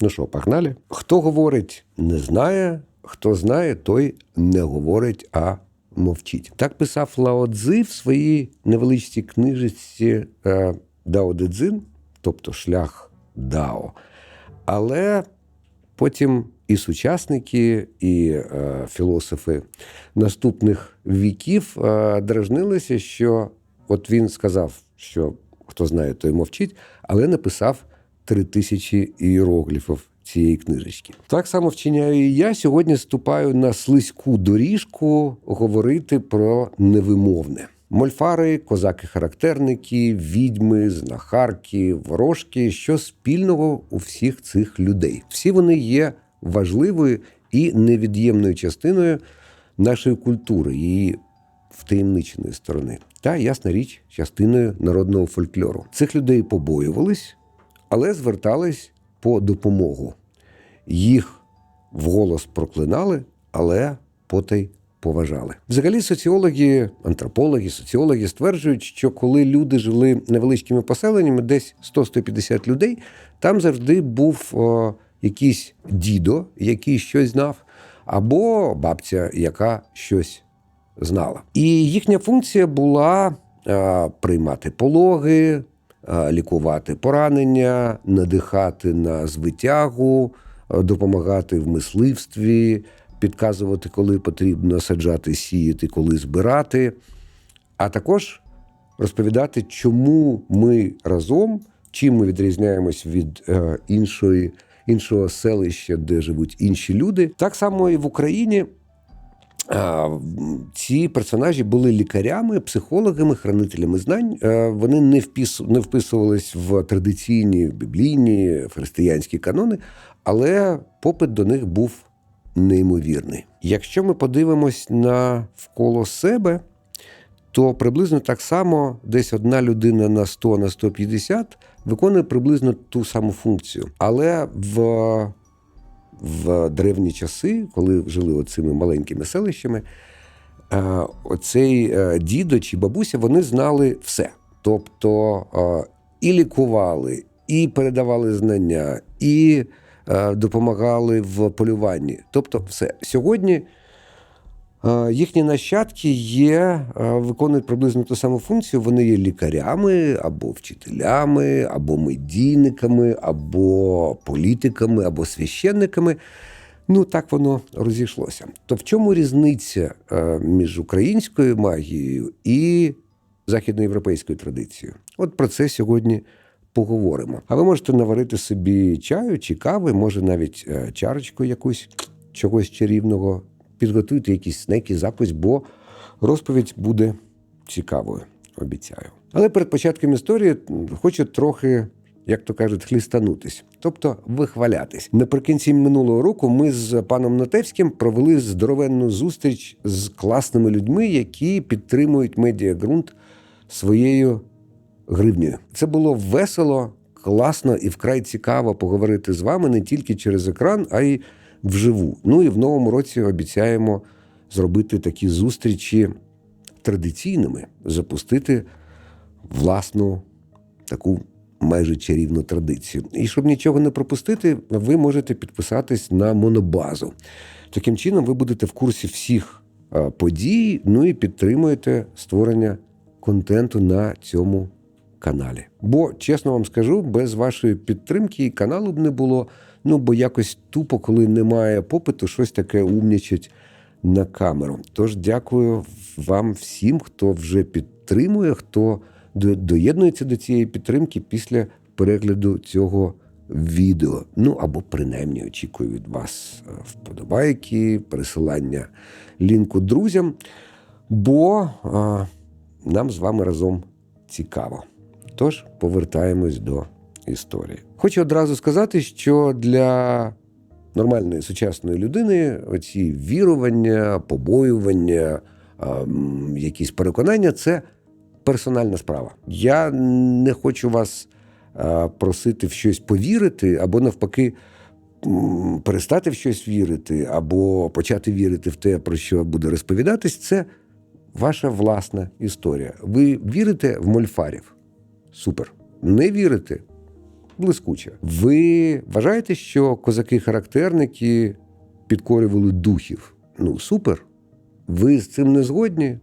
Ну що, погнали? Хто говорить, не знає, хто знає, той не говорить, а мовчить. Так писав Лао Цзи в своїй невеличкій книжці е, Дао Де Цзин, тобто шлях Дао. Але потім і сучасники, і е, філософи наступних віків е, дражнилися, що от він сказав, що хто знає, той мовчить, але написав три тисячі іерогліфів цієї книжечки. Так само вчиняю і я. Сьогодні ступаю на слизьку доріжку говорити про невимовне. Мольфари, козаки-характерники, відьми, знахарки, ворожки. Що спільного у всіх цих людей? Всі вони є важливою і невід'ємною частиною нашої культури, її втаємниченої сторони, та ясна річ, частиною народного фольклору. Цих людей побоювались, але звертались по допомогу. Їх вголос проклинали, але потай поважали. Взагалі, соціологи, антропологи, соціологи стверджують, що коли люди жили невеличкими поселеннями, десь 100-150 людей, там завжди був о, якийсь дідо, який щось знав, або бабця, яка щось знала. І їхня функція була е, приймати пологи, лікувати поранення, надихати на звитягу, е, допомагати в мисливстві, підказувати, коли потрібно саджати, сіяти, коли збирати, а також розповідати, чому ми разом, чим ми відрізняємось від е, іншої, іншого селища, де живуть інші люди. Так само і в Україні. Ці персонажі були лікарями, психологами, хранителями знань. Вони не впіс... не вписувались в традиційні біблійні християнські канони, але попит до них був неймовірний. Якщо ми подивимось на вколо себе, то приблизно так само десь одна людина на 100 на 150 виконує приблизно ту саму функцію. Але в в древні часи, коли жили оцими маленькими селищами, е, оцей е, дідо чи бабуся вони знали все. Тобто е, і лікували, і передавали знання, і допомагали в полюванні. Тобто, все. Сьогодні їхні нащадки є, виконують приблизно ту саму функцію. Вони є лікарями, або вчителями, або медійниками, або політиками, або священниками. Ну, так воно розійшлося. То в чому різниця між українською магією і західноєвропейською традицією? От про це сьогодні поговоримо. А ви можете наварити собі чаю чи кави, може навіть чарочку якусь чогось чарівного підготуйте якісь снеки, закусь, бо розповідь буде цікавою, обіцяю. Але перед початком історії хочу трохи, як то кажуть, хлістанутись, тобто вихвалятись. Наприкінці минулого року ми з паном Натевським провели здоровенну зустріч з класними людьми, які підтримують медіагрунт своєю гривнею. Це було весело, класно і вкрай цікаво поговорити з вами не тільки через екран, а й вживу. Ну і в новому році обіцяємо зробити такі зустрічі традиційними, запустити власну таку майже чарівну традицію. І щоб нічого не пропустити, ви можете підписатись на монобазу. Таким чином, ви будете в курсі всіх подій, ну і підтримуєте створення контенту на цьому каналі. Бо, чесно вам скажу, без вашої підтримки і каналу б не було. Ну, бо якось тупо, коли немає попиту, щось таке умнічать на камеру. Тож дякую вам всім, хто вже підтримує, хто доєднується до цієї підтримки після перегляду цього відео. Ну або принаймні очікую від вас вподобайки, пересилання лінку друзям. Бо а, нам з вами разом цікаво. Тож повертаємось до історії. Хочу одразу сказати, що для нормальної сучасної людини оці вірування, побоювання, якісь переконання це персональна справа. Я не хочу вас просити в щось повірити, або навпаки. Перестати в щось вірити, або почати вірити в те, про що буде розповідатись, це ваша власна історія. Ви вірите в мольфарів? Супер. Не вірите? Блискуче. Ви вважаєте, що козаки-характерники підкорювали духів? Ну, супер. Ви з цим не згодні?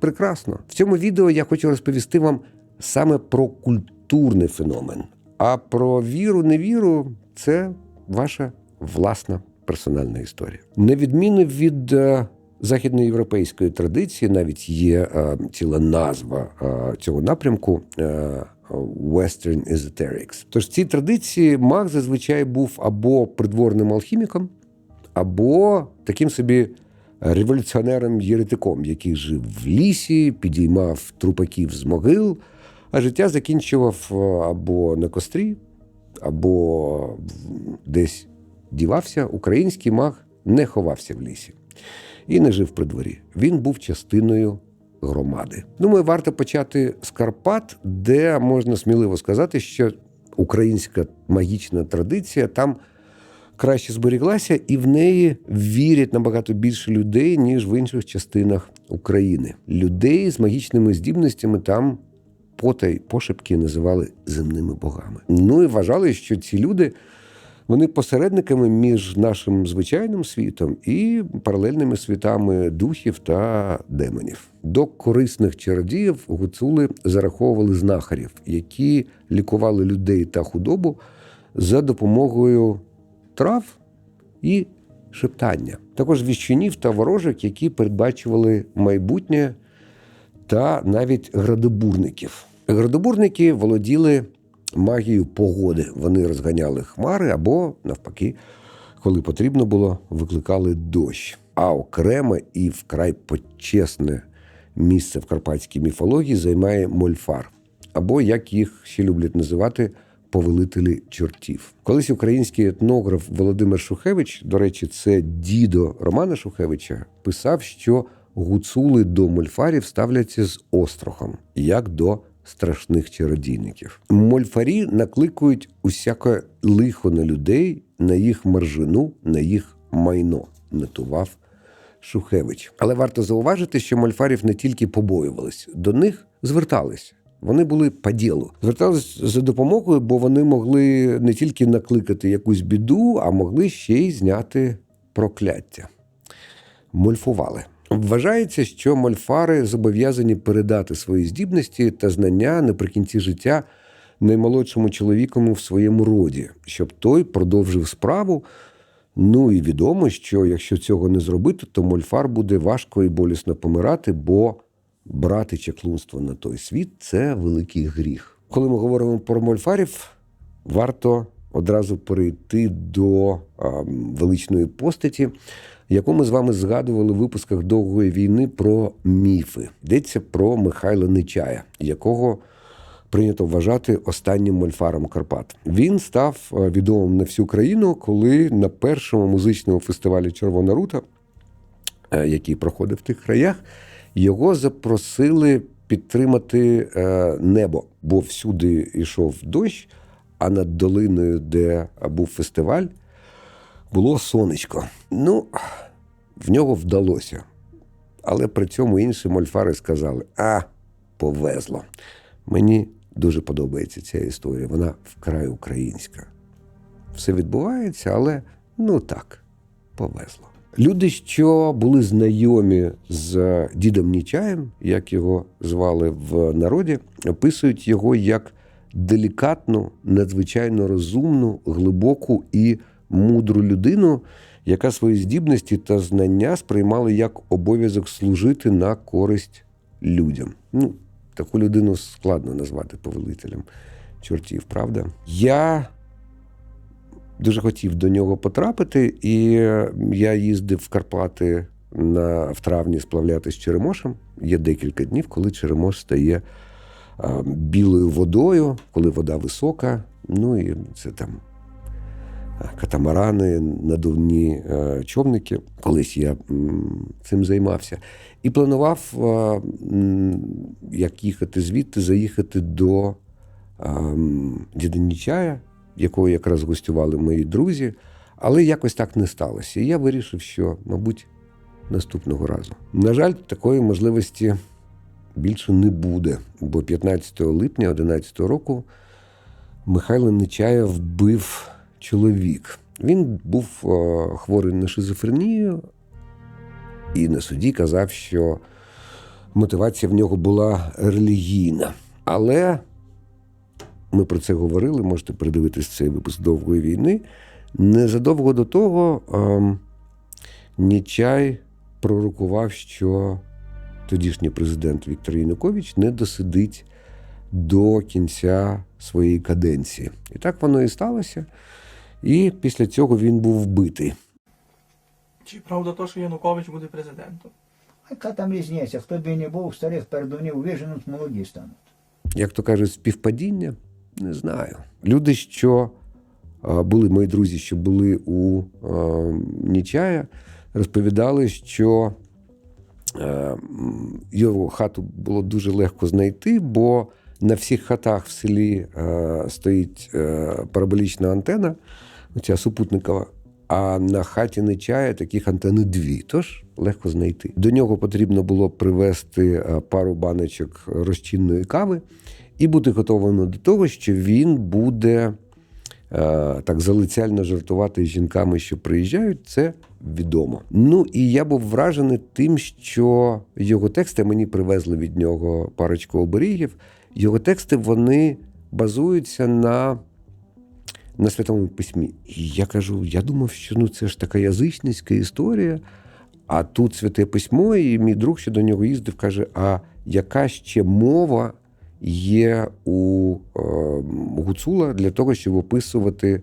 Прекрасно. В цьому відео я хочу розповісти вам саме про культурний феномен. А про віру, невіру це ваша власна персональна історія. На відміну від е, західноєвропейської традиції, навіть є е, ціла назва е, цього напрямку. Е, Western Esoterics. Тож в цій традиції маг зазвичай був або придворним алхіміком, або таким собі революціонером-єретиком, який жив в лісі, підіймав трупаків з могил, а життя закінчував е, або на кострі, або десь дівався. Український маг не ховався в лісі і не жив при дворі. Він був частиною громади. Думаю, варто почати з Карпат, де можна сміливо сказати, що українська магічна традиція там краще зберіглася, і в неї вірять набагато більше людей, ніж в інших частинах України. Людей з магічними здібностями там потай пошепки називали земними богами. Ну і вважали, що ці люди. Вони посередниками між нашим звичайним світом і паралельними світами духів та демонів. До корисних чародіїв гуцули зараховували знахарів, які лікували людей та худобу за допомогою трав і шептання. Також віщунів та ворожок, які передбачували майбутнє та навіть градобурників. Градобурники володіли магією погоди. Вони розганяли хмари або, навпаки, коли потрібно було, викликали дощ. А окреме і вкрай почесне місце в карпатській міфології займає мольфар, або як їх ще люблять називати повелителі чортів. Колись український етнограф Володимир Шухевич, до речі, це дідо Романа Шухевича, писав, що гуцули до мольфарів ставляться з острохом, як до страшних чародійників. Мольфарі накликують усяке лихо на людей, на їх маржину, на їх майно. Нотував Шухевич. Але варто зауважити, що мольфарів не тільки побоювались, до них звертались. Вони були по ділу. Звертались за допомогою, бо вони могли не тільки накликати якусь біду, а могли ще й зняти прокляття. Мольфували. Вважається, що мольфари зобов'язані передати свої здібності та знання наприкінці життя наймолодшому чоловікові в своєму роді, щоб той продовжив справу. Ну і відомо, що якщо цього не зробити, то мольфар буде важко і болісно помирати, бо брати чаклунство на той світ це великий гріх. Коли ми говоримо про мольфарів, варто одразу перейти до а, величної постаті, яку ми з вами згадували в випусках довгої війни про міфи. Йдеться про Михайла Нечая, якого прийнято вважати останнім мольфаром Карпат. Він став відомим на всю країну, коли на першому музичному фестивалі Червона рута, який проходив в тих краях, його запросили підтримати небо, бо всюди йшов дощ, а над долиною, де був фестиваль, було сонечко. Ну, в нього вдалося. Але при цьому інші мольфари сказали: а, повезло. Мені дуже подобається ця історія. Вона вкрай українська. Все відбувається, але ну так, повезло. Люди, що були знайомі з дідом Нічаєм, як його звали в народі, описують його як делікатну, надзвичайно розумну, глибоку і мудру людину, яка свої здібності та знання сприймала як обов'язок служити на користь людям. Ну, таку людину складно назвати повелителем чортів, правда? Я дуже хотів до нього потрапити, і я їздив в Карпати на, в травні сплавляти з Черемошем. Є декілька днів, коли Черемош стає а, білою водою, коли вода висока. Ну і це там катамарани, надувні човники. Колись я цим займався. І планував, як їхати звідти, заїхати до діда Нічая, якого якраз гостювали мої друзі, але якось так не сталося. І я вирішив, що, мабуть, наступного разу. На жаль, такої можливості більше не буде, бо 15 липня 2011 року Михайла Нечая вбив чоловік. Він був е, хворий на шизофренію, і на суді казав, що мотивація в нього була релігійна. Але ми про це говорили, можете передивитись цей випуск довгої війни. Незадовго до того ем, Нічай пророкував, що тодішній президент Віктор Янукович не досидить до кінця своєї каденції. І так воно і сталося. І після цього він був вбитий. Чи правда то, що Янукович буде президентом? Яка там різниця? Хто б і не був, старих передунів виженуть, молоді стануть. як то кажуть, співпадіння? Не знаю. Люди, що були мої друзі, що були у Нічая, розповідали, що е, його хату було дуже легко знайти, бо на всіх хатах в селі е, стоїть е, параболічна антена, оця супутникова. А на хаті Нечая таких антени дві, тож легко знайти. До нього потрібно було привезти е, пару баночок розчинної кави і бути готовим до того, що він буде е, так залицяльно жартувати з жінками, що приїжджають, це відомо. Ну і я був вражений тим, що його тексти мені привезли від нього парочку оберігів. Його тексти вони базуються на, на святому письмі. І я кажу: я думав, що ну це ж така язичницька історія. А тут святе письмо, і мій друг, що до нього їздив, каже: а яка ще мова є у е, Гуцула для того, щоб описувати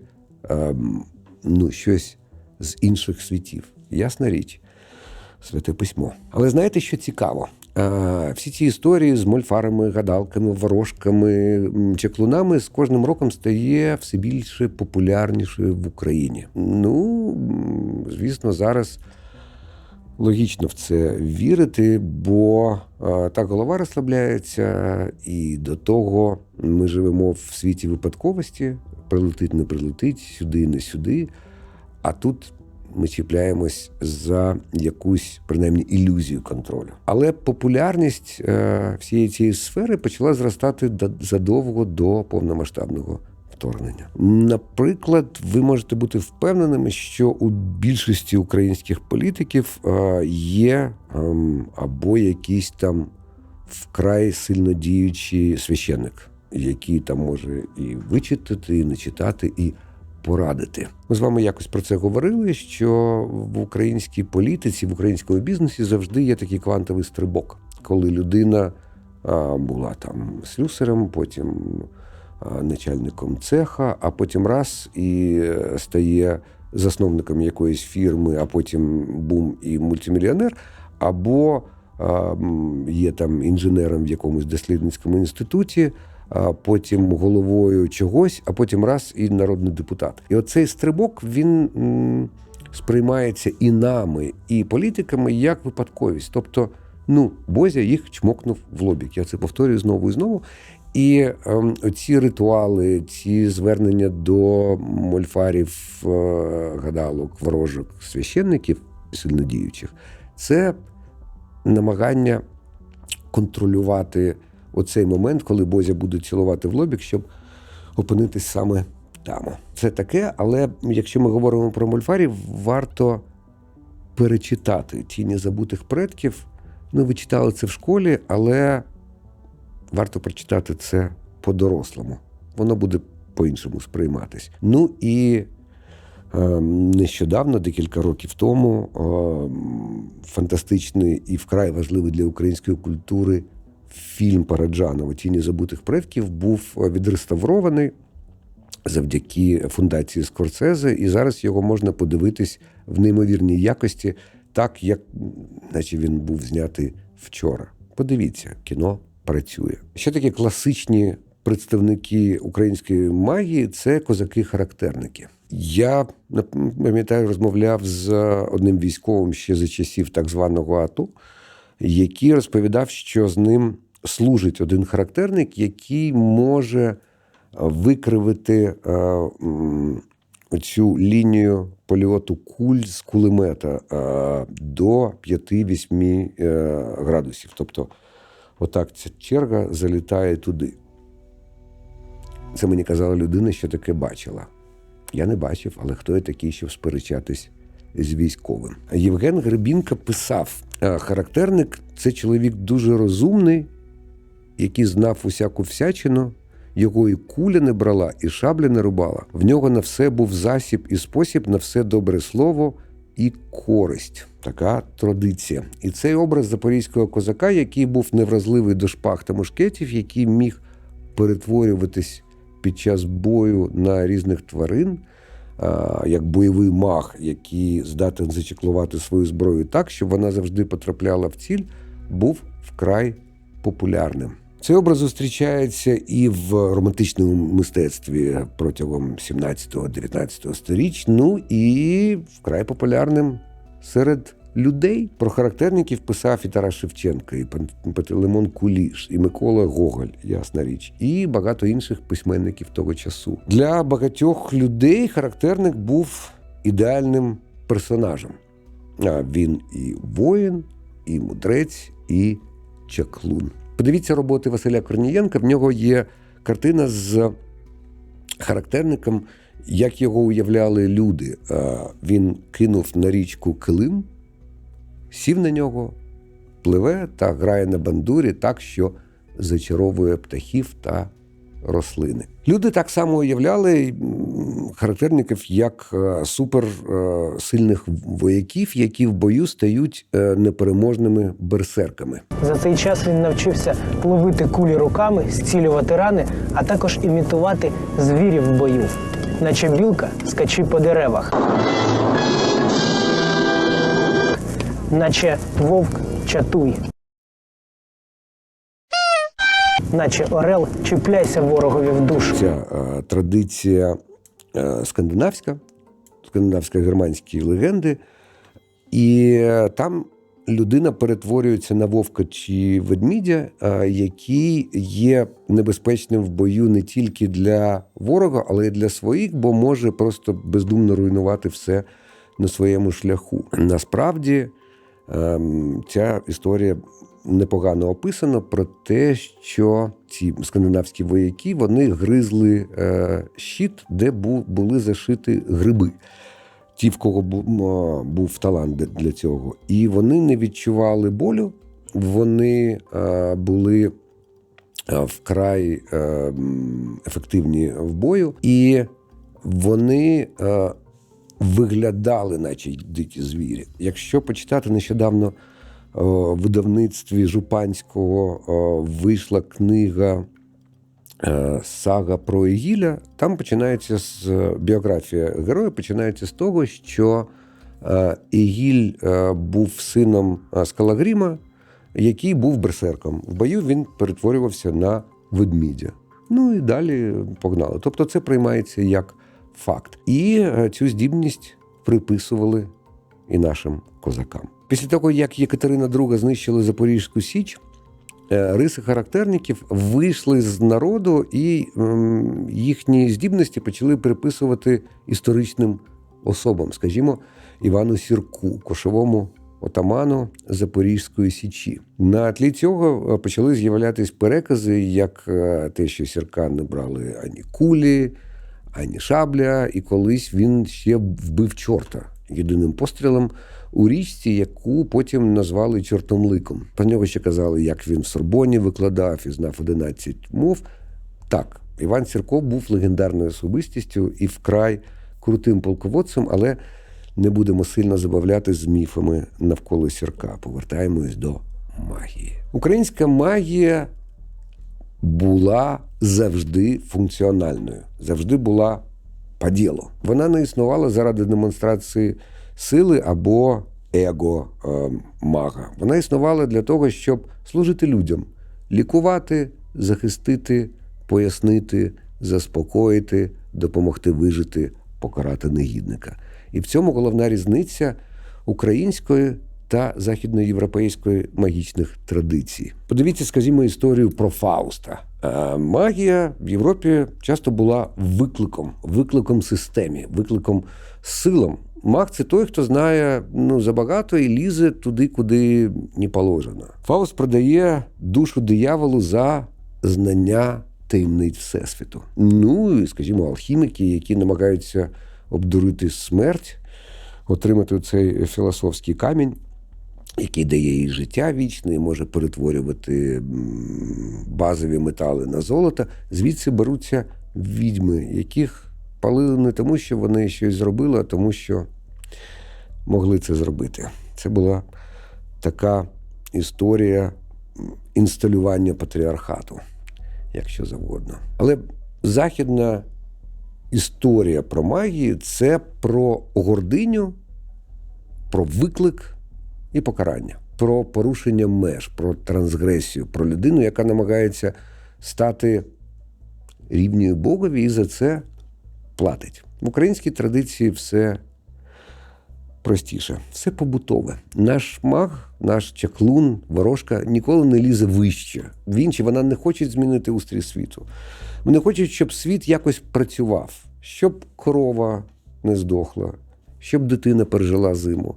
е, ну, щось з інших світів? Ясна річ, святе письмо. Але знаєте, що цікаво? Всі ці історії з мольфарами, гадалками, ворожками, чеклунами з кожним роком стає все більше популярнішою в Україні. Ну, звісно, зараз логічно в це вірити, бо так голова розслабляється, і до того ми живемо в світі випадковості: прилетить, не прилетить, сюди, не сюди. А тут ми чіпляємось за якусь принаймні ілюзію контролю. Але популярність е, всієї цієї сфери почала зростати задовго до повномасштабного вторгнення. Наприклад, ви можете бути впевненими, що у більшості українських політиків е, є ем, або якийсь там вкрай сильно діючий священник, який там може і вичитати, і не читати, і порадити. Ми з вами якось про це говорили. Що в українській політиці, в українському бізнесі завжди є такий квантовий стрибок, коли людина була там слюсарем, потім начальником цеха, а потім раз і е, стає засновником якоїсь фірми, а потім бум і мультимільйонер, або є там інженером в якомусь дослідницькому інституті, потім головою чогось, а потім раз і народний депутат. І оцей стрибок він сприймається і нами, і політиками як випадковість. Тобто, ну, Бозя їх чмокнув в лобік. Я це повторюю знову і знову. І ем, ці ритуали, ці звернення до мольфарів, е, гадалок, ворожок, священників сильнодіючих, це намагання контролювати оцей момент, коли Бозя буде цілувати в лобік, щоб опинитись саме там. Це таке, але якщо ми говоримо про мольфарів, варто перечитати тіні забутих предків. Ну, ви читали це в школі, але варто прочитати це по-дорослому. Воно буде по-іншому сприйматись. Ну і е, нещодавно, декілька років тому, е, фантастичний і вкрай важливий для української культури фільм Параджанова Тіні забутих предків був відреставрований завдяки фундації Скорсезе, і зараз його можна подивитись в неймовірній якості, так як наче він був знятий вчора. Подивіться, кіно працює. Що таке класичні представники української магії? Це козаки-характерники. Я пам'ятаю, розмовляв з одним військовим ще за часів так званого АТО, який розповідав, що з ним служить один характерник, який може викривити е, цю лінію польоту куль з кулемета е, до 5-8 е, градусів. Тобто, отак ця черга залітає туди. Це мені казала людина, що таке бачила. Я не бачив, але хто я такий, щоб сперечатись з військовим? Євген Гребінка писав: характерник це чоловік дуже розумний, який знав усяку всячину, і куля не брала, і шабля не рубала. В нього на все був засіб і спосіб, на все добре слово і користь. Така традиція. І цей образ запорізького козака, який був невразливий до шпаг та мушкетів, який міг перетворюватись під час бою на різних тварин, як бойовий маг, який здатен зачеклувати свою зброю так, щоб вона завжди потрапляла в ціль, був вкрай популярним. Цей образ зустрічається і в романтичному мистецтві протягом 17-19 сторіч, ну і вкрай популярним серед людей. Про характерників писав і Тарас Шевченко, і Пан- Пантелеймон Куліш, і Микола Гоголь, ясна річ, і багато інших письменників того часу. Для багатьох людей характерник був ідеальним персонажем. А Він і воїн, і мудрець, і чаклун. Подивіться роботи Василя Корнієнка. В нього є картина з характерником, як його уявляли люди. Він кинув на річку килим, сів на нього, пливе та грає на бандурі так, що зачаровує птахів та рослини. Люди так само уявляли характерників як е, суперсильних вояків, які в бою стають е, непереможними берсерками. За цей час він навчився ловити кулі руками, зцілювати рани, а також імітувати звірів в бою, наче білка скачи по деревах. Наче вовк чатуй. Наче орел чіпляйся ворогові в душу. Ця е, традиція е, скандинавська, скандинавсько-германські легенди, і е, там людина перетворюється на вовка чи ведмідя, е, який є небезпечним в бою не тільки для ворога, але й для своїх, бо може просто бездумно руйнувати все на своєму шляху. Насправді ем, ця історія непогано описана про те, що ці скандинавські вояки вони гризли е, щит, де бу, були зашиті гриби. Ті, в кого був талант для- цього. І вони не відчували болю, вони е, були е, вкрай ефективні в бою, і вони виглядали, наче дикі звірі. Якщо почитати нещодавно видавництві Жупанського е, вийшла книга е, Сага про Егіля, там починається з біографія героя, починається з того, що е, Егіль е, був сином е, Скалагріма, який був берсерком. В бою він перетворювався на ведмідя. Ну і далі погнали. Тобто це приймається як факт. І е, цю здібність приписували і нашим козакам. Після того, як Єкатерина II знищила Запорізьку Січ, е, риси характерників вийшли з народу, і їхні здібності почали приписувати історичним особам, скажімо, Івану Сірку, кошовому отаману Запорізької Січі. На тлі цього е, почали з'являтись перекази, як е, те, що Сірка не брали ані кулі, ані шабля, і колись він ще вбив чорта єдиним пострілом у річці, яку потім назвали чортом ликом. Про нього ще казали, як він в Сорбоні викладав і знав 11 мов. Так, Іван Сірко був легендарною особистістю і вкрай крутим полководцем, але не будемо сильно забавляти з міфами навколо Сірка. Повертаємось до магії. Українська магія була завжди функціональною, завжди була по ділу. Вона не існувала заради демонстрації сили або его е, мага. Вона існувала для того, щоб служити людям, лікувати, захистити, пояснити, заспокоїти, допомогти вижити, покарати негідника. І в цьому головна різниця української та західноєвропейської магічних традицій. Подивіться, скажімо, історію про Фауста. Е, Магія в Європі часто була викликом, викликом системі, викликом силам. Маг це той, хто знає ну, забагато і лізе туди, куди не положено. Фауст продає душу дияволу за знання таємниць Всесвіту. Ну скажімо, алхіміки, які намагаються обдурити смерть, отримати цей філософський камінь, який дає їй життя вічне і може перетворювати базові метали на золото. Звідси беруться відьми, яких палили не тому, що вони щось зробили, а тому, що могли це зробити. Це була така історія інсталювання патріархату, якщо завгодно. Але західна історія про магію це про гординю, про виклик і покарання, про порушення меж, про трансгресію, про людину, яка намагається стати рівною Богові і за це платить. В українській традиції все простіше, все побутове. Наш маг, наш чаклун, ворожка ніколи не лізе вище. Він чи вона не хоче змінити устрій світу. Вони хочуть, щоб світ якось працював, щоб корова не здохла, щоб дитина пережила зиму,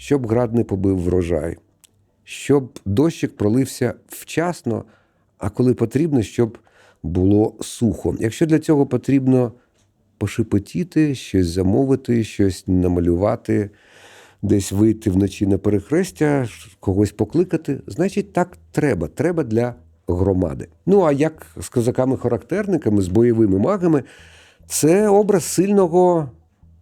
щоб град не побив врожай, щоб дощик пролився вчасно, а коли потрібно, щоб було сухо. Якщо для цього потрібно пошепотіти, щось замовити, щось намалювати, десь вийти вночі на перехрестя, когось покликати, значить, так треба. Треба для громади. Ну а як з козаками-характерниками, з бойовими магами, це образ сильного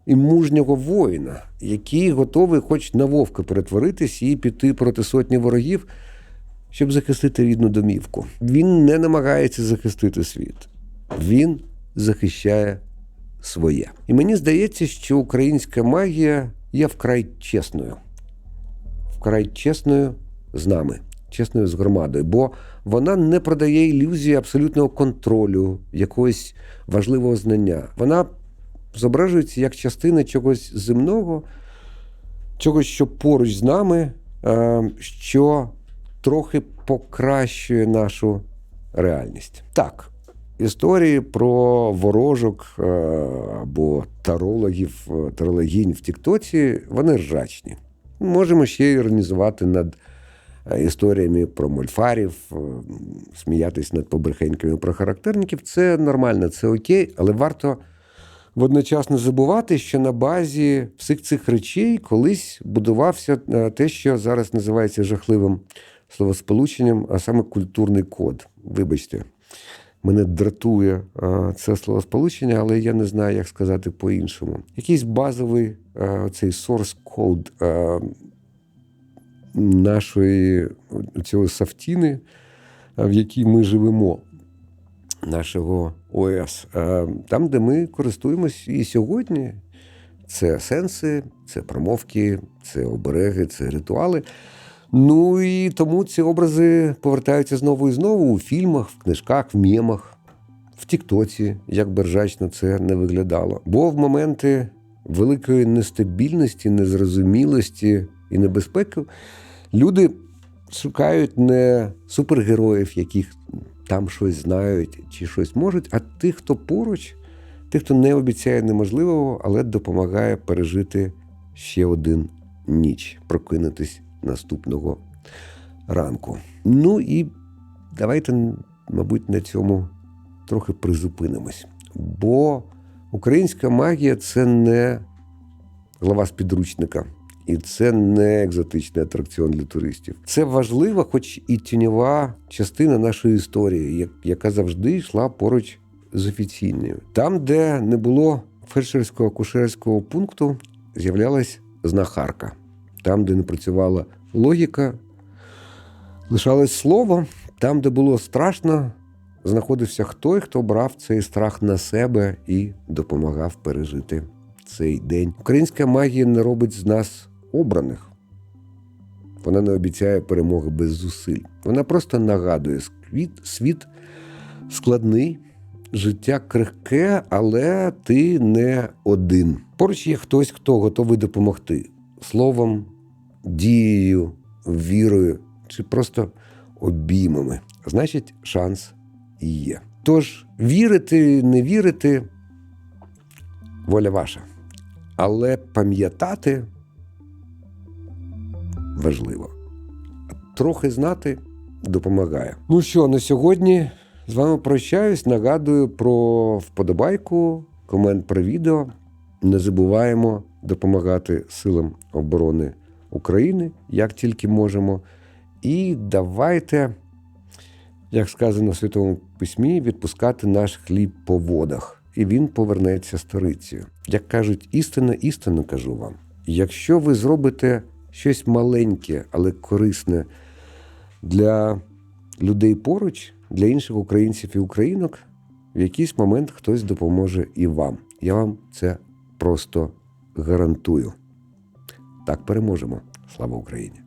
і мужнього воїна, який готовий хоч на вовка перетворитись і піти проти сотні ворогів, щоб захистити рідну домівку. Він не намагається захистити світ. Він захищає своє. І мені здається, що українська магія є вкрай чесною. Вкрай чесною з нами, чесною з громадою, бо вона не продає ілюзії абсолютного контролю, якогось важливого знання. Вона зображується як частина чогось земного, чогось, що поруч з нами, е, що трохи покращує нашу реальність. Так, історії про ворожок е, або тарологів, е, тарологінь в Тіктоці, вони ржачні. Можемо ще іронізувати над історіями про мольфарів, сміятись над побрехеньками про характерників. Це нормально, це окей, але варто водночас не забувати, що на базі всіх цих речей колись будувався е, те, що зараз називається жахливим словосполученням, а саме культурний код. Вибачте, мене дратує е, це словосполучення, але я не знаю, як сказати по-іншому. Якийсь базовий е, цей source е, нашої цього софтіни, е, в якій ми живемо нашого ОС, е, там, де ми користуємось і сьогодні. Це сенси, це промовки, це обереги, це ритуали. Ну і тому ці образи повертаються знову і знову у фільмах, в книжках, в мємах, в Тіктоці, як би ржачно це не виглядало. Бо в моменти великої нестабільності, незрозумілості і небезпеки люди шукають не супергероїв, яких там щось знають чи щось можуть, а тих, хто поруч, тих, хто не обіцяє неможливого, але допомагає пережити ще один ніч, прокинутись наступного ранку. Ну і давайте, мабуть, на цьому трохи призупинимось. Бо українська магія це не глава з підручника. І це не екзотичний атракціон для туристів. Це важлива, хоч і тіньова частина нашої історії, яка завжди йшла поруч з офіційною. Там, де не було фельдшерського акушерського пункту, з'являлась знахарка. Там, де не працювала логіка, лишалось слово. Там, де було страшно, знаходився хто, хто брав цей страх на себе і допомагав пережити цей день. Українська магія не робить з нас обраних. Вона не обіцяє перемоги без зусиль. Вона просто нагадує світ, світ складний, життя крихке, але ти не один. Поруч є хтось, хто готовий допомогти словом, дією, вірою чи просто обіймами. Значить, шанс є. Тож вірити, не вірити воля ваша. Але пам'ятати важливо. Трохи знати допомагає. Ну що, на сьогодні З вами прощаюсь. Нагадую про вподобайку, комент про відео. Не забуваємо допомагати силам оборони України, як тільки можемо. І давайте, як сказано в Святому Письмі, відпускати наш хліб по водах, і він повернеться сторицею. Як кажуть, істинно, істинно кажу вам. Якщо ви зробите щось маленьке, але корисне для людей поруч, для інших українців і українок, в якийсь момент хтось допоможе і вам. Я вам це просто гарантую. Так переможемо. Слава Україні!